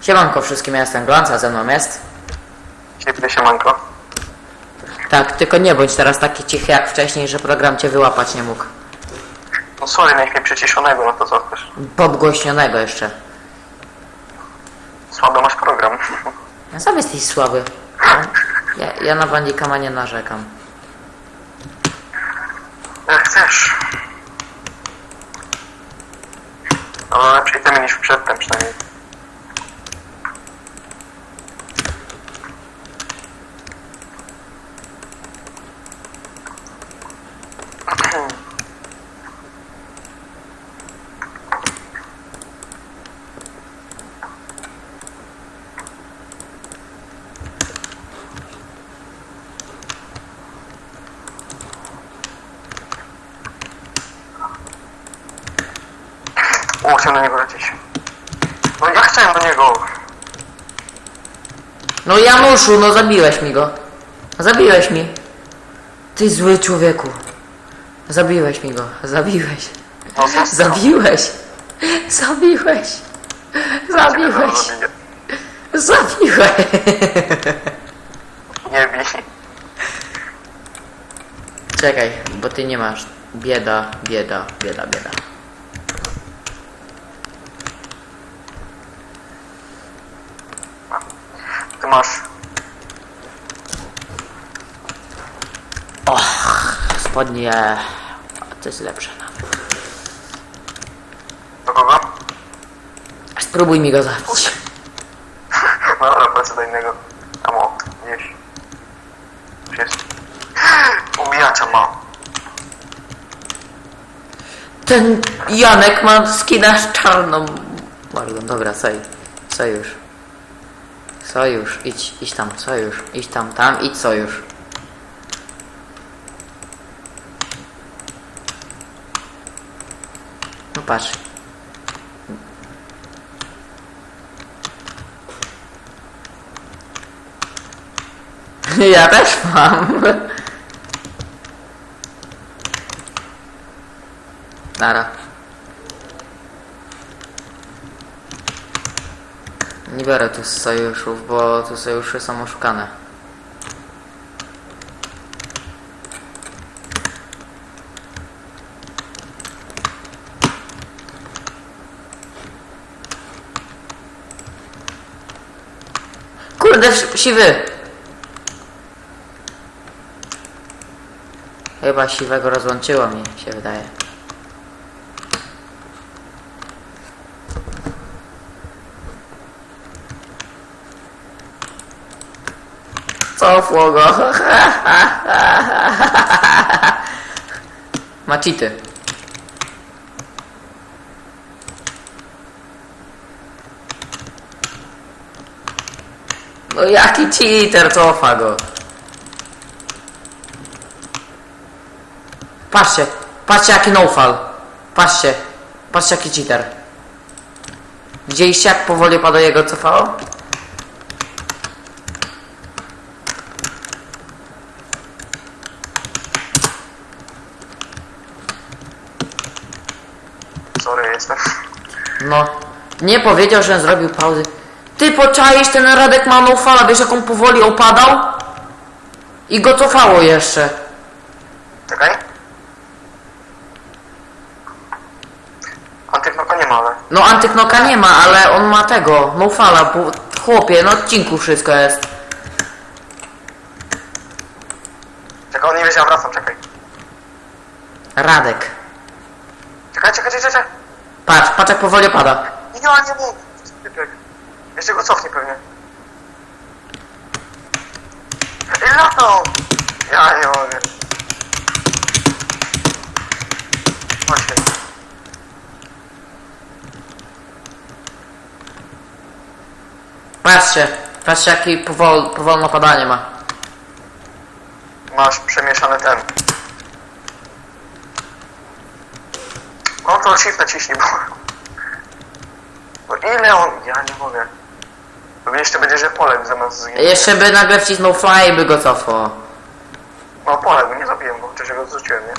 Siemanko wszystkim, ja jestem Glance, a ze mną jest. Ciebie się manko. Tak, tylko nie bądź teraz taki cichy jak wcześniej, że program cię wyłapać nie mógł. No sorry, miałeś mnie przyciszonego, no to co chcesz? Podgłośnionego jeszcze. Słaby masz program. Ja sam jesteś słaby. No, Ja, ja na bandikama nie narzekam. Jak chcesz. Ale lepszej temy niż przedtem przynajmniej. O, chciałem niego lecieć. No ja chciałem do niego. No Januszu, no zabiłeś mi go. Zabiłeś mi. Ty zły człowieku. Zabiłeś mi go. Zabiłeś. No został. Zabiłeś. Zabiłeś. Zabiłeś. Zabiję. Zabiłeś. Nie bij. Czekaj, bo ty nie masz. Bieda, bieda, bieda, bieda. Ty masz. Spodnie. To jest lepsze nawet. Do kogo? Spróbuj mi go zabić. No dobra, polecę do innego. Tam o, gdzieś. Już jest. Ubijacza ma. Ten Janek ma skina z czarną. Bardzo dobra, soj. Sojusz. Sojusz, idź, idź tam, sojusz. Idź tam, tam, idź sojusz. Patrz. Ja też mam. Nara. Nie biorę tu sojuszów, bo tu sojusze są oszukane. Kurde, siwy! Chyba siwego rozłączyło mi się wydaje. Cofło go. Ma. No jaki cheater, cofa go. Patrzcie, patrzcie jaki no-fall. Patrzcie, patrzcie jaki cheater. Widzieliście jak powoli pada jego cofało? Sorry, jestem. No, nie powiedział, że zrobił pauzy. Ty poczaisz, ten Radek ma no fala, wiesz jak on powoli opadał? I go cofało jeszcze. Czekaj. Antyknoka nie ma, ale... No antyknoka nie ma, ale on ma tego, no fala, bo chłopie, na odcinku wszystko jest. Czekaj, on nie wie, że ja wracam, czekaj. Radek. Czekaj, czekaj, czekaj, czekaj. Patrz, patrz jak powoli opada. Nie, nie, nie, nie. Jeszcze go cofnie pewnie. Ej, latał! Ja nie mogę. Właśnie. Patrzcie, patrzcie jaki powol, powolne opadanie ma. Masz przemieszany ten. Ctrl Shift naciśnij, bo... Bo ile on... Ja nie mogę. Pewnie jeszcze będzie, że polem zamiast z... Jeszcze by nagle wcisnął fly i by go cofło. No polem, nie zabiłem go, chociaż ja go zrzuciłem, nie?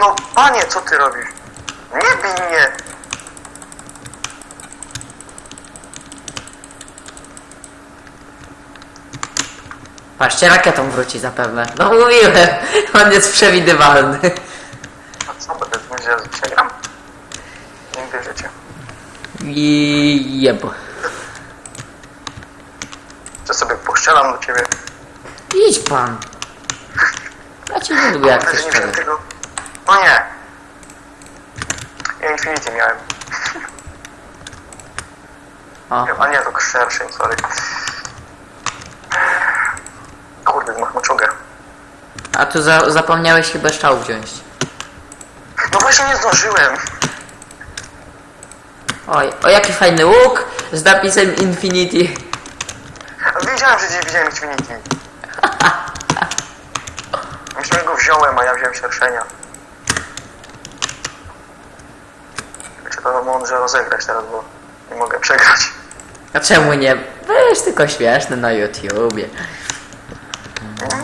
No panie, co ty robisz? Nie bij mnie! Patrzcie, rakietą wróci zapewne. No mówiłem, on jest przewidywalny. A co, będę myślał, że przegram? I jebo. To sobie postrzelam do ciebie. Idź pan. Ja cię nie lubię jak Kurde, że nie wziąłem tego. O nie! Ja Infinity miałem. O, A nie, to szerszy, sorry. Kurde, zmachmaczugę. a tu za zapomniałeś chyba szczał wziąć. No właśnie nie zdążyłem. Oj, o jaki fajny łuk z napisem Infinity. Wiedziałem, że gdzieś widziałem Infinity. Myślałem, że go wziąłem, a ja wziąłem szerszenia. Trzeba to mądrze rozegrać teraz, bo nie mogę przegrać. A czemu nie? Weź tylko śmieszny na YouTubie.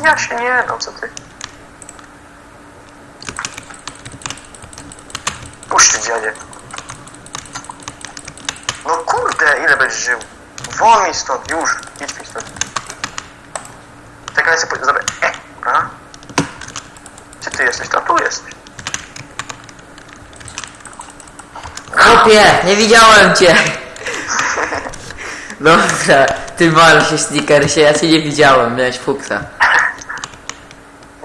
Ja się nie dam, co ty. Puść dziadzie. No kurde, ile będziesz żył? Mi stąd, już. Idź mi stąd. Czekaj, sobie zabrę. E, a? Gdzie ty jesteś? Tam tu jesteś. Chłopie, nie widziałem cię. Dobra, ty mal się sneakersie, ja cię nie widziałem, miałeś fuksa.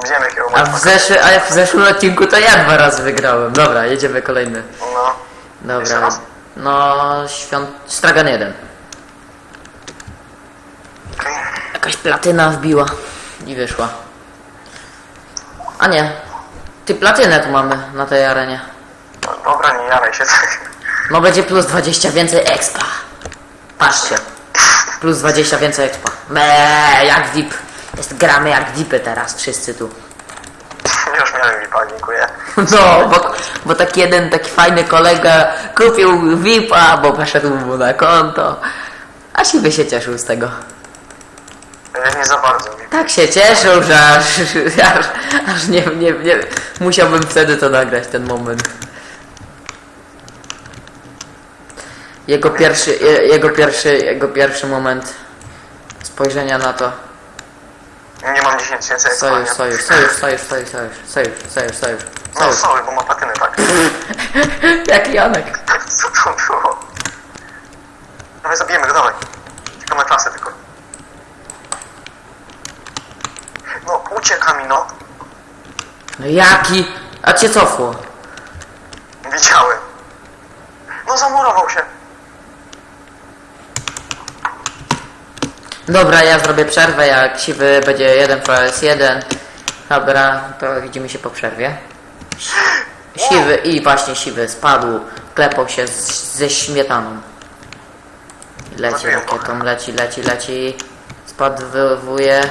Widziałem jakiego A w, zeszły, a w zeszłym odcinku to ja dwa razy wygrałem. Dobra, jedziemy kolejny. No. Dobra. No, świąt... Stragan 1. Okej. Jakaś platyna wbiła i wyszła. A nie. Ty platynę tu mamy na tej arenie. No, dobra, nie jaraj się. No będzie plus 20 więcej expa. Patrzcie. Plus 20 więcej expa. Me, jak VIP. Jest, gramy jak VIPy teraz wszyscy tu. Już miałem Dziękuję. No, bo, bo taki jeden taki fajny kolega kupił VIPa, bo poszedł mu na konto. A siwy się cieszył z tego. E, Nie za bardzo. Tak się cieszył, że aż, aż, aż nie, nie, nie, musiałbym wtedy to nagrać, ten moment. Jego pierwszy, je- jego pierwszy, jego pierwszy moment spojrzenia na to. Nie mam 10 tysięcy Sojusz, ekspania. sojusz, sojusz, sojusz, sojusz, sojusz, sojusz, sojusz, sojusz, No sojusz. sorry, bo ma platynę, tak. Jaki Janek. Co to było? Dawaj, zabijemy go, dawaj. Czekam na klasę tylko. No, ucieka mi, no. No jaki? A cię cofło. Widziałem. No, zamurował się. Dobra, ja zrobię przerwę, jak siwy będzie 1 vs 1. Dobra, to widzimy się po przerwie. Siwy i właśnie siwy spadł, klepał się z, ze śmietaną. Leci rakietą, leci, leci, leci. Spadwuje.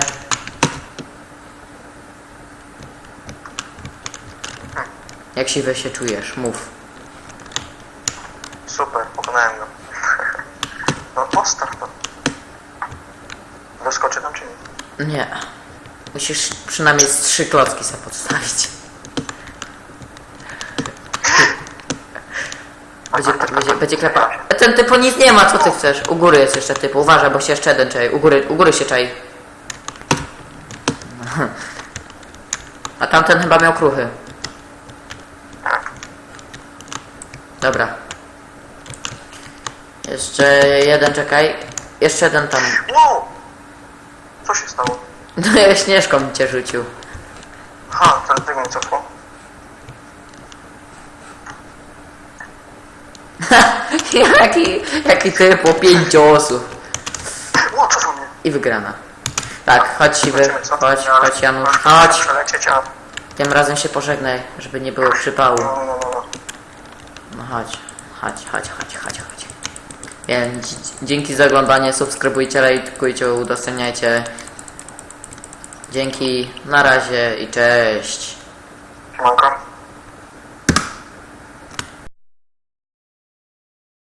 Jak siwy się czujesz? Mów. Super, pokonałem go. No, postaw to. Doskoczy tam czy nie? Nie. Musisz przynajmniej z trzy klocki sobie podstawić. Będzie, będzie, będzie klepa. Ten typu nic nie ma, co ty chcesz? U góry jest jeszcze typu, uważaj, bo się jeszcze jeden czai. U góry, u góry się czai. A tamten chyba miał kruchy. Dobra. Jeszcze jeden, czekaj. Jeszcze jeden tam. Wow! Co się stało? No ja śnieżką cię rzucił. Aha, ten tego nie cofło. jaki, jaki typ po pięciu osób. Ło, cofło mnie. I wygrana. Tak, chodź siwy, Zobaczymy, co to chodź, chodź Janusz, chodź. Przelecieć, a... Tym razem się pożegnaj, żeby nie było przypału. No, no, no, no. No chodź, chodź, chodź, chodź, chodź, chodź. Więc dzięki za oglądanie, subskrybujcie, lajkujcie, udostępniajcie. Dzięki, na razie i cześć.